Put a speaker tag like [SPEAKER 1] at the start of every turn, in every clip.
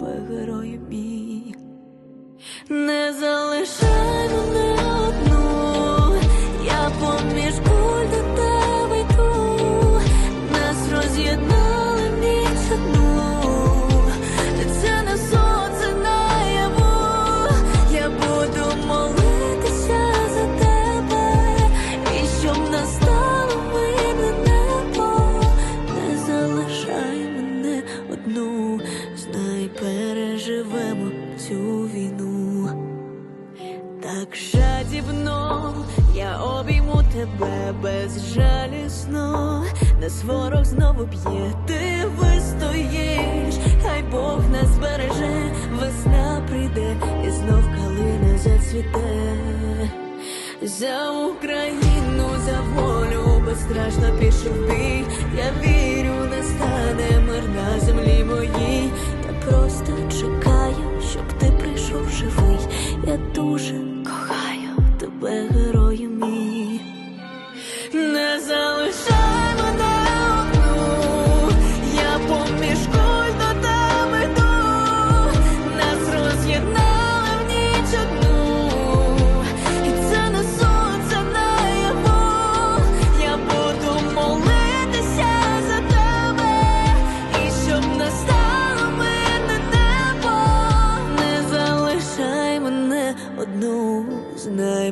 [SPEAKER 1] тебе, мій. Не залишай мене одну, я поміж куль до тебе йду, нас роз'єднали ніч одну, Так жадібно я обійму тебе безжалісно, нас ворог знову б'є, ти вистоїш, хай Бог нас збереже, весна прийде і знов калина зацвіте. За Україну, за волю безстрашно пішов бій. Я вірю, настане мир на землі моїй. Я просто чекаю, щоб ти прийшов живий. Я дуже тебе,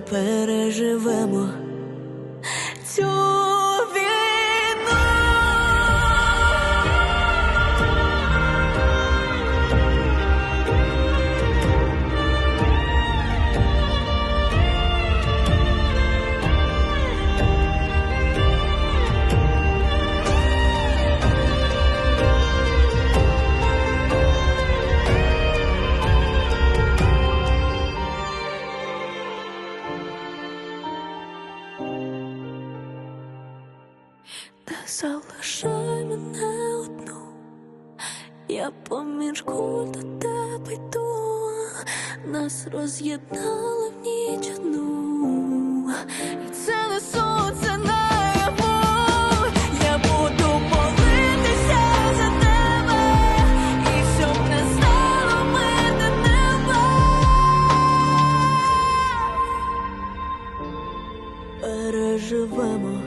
[SPEAKER 1] puede залишай мене одну, я поміж до тебе йду, нас роз'єднали в ніч одну, це не сон, це я буду молитися за тебе, і щоб стало мене. Переживемо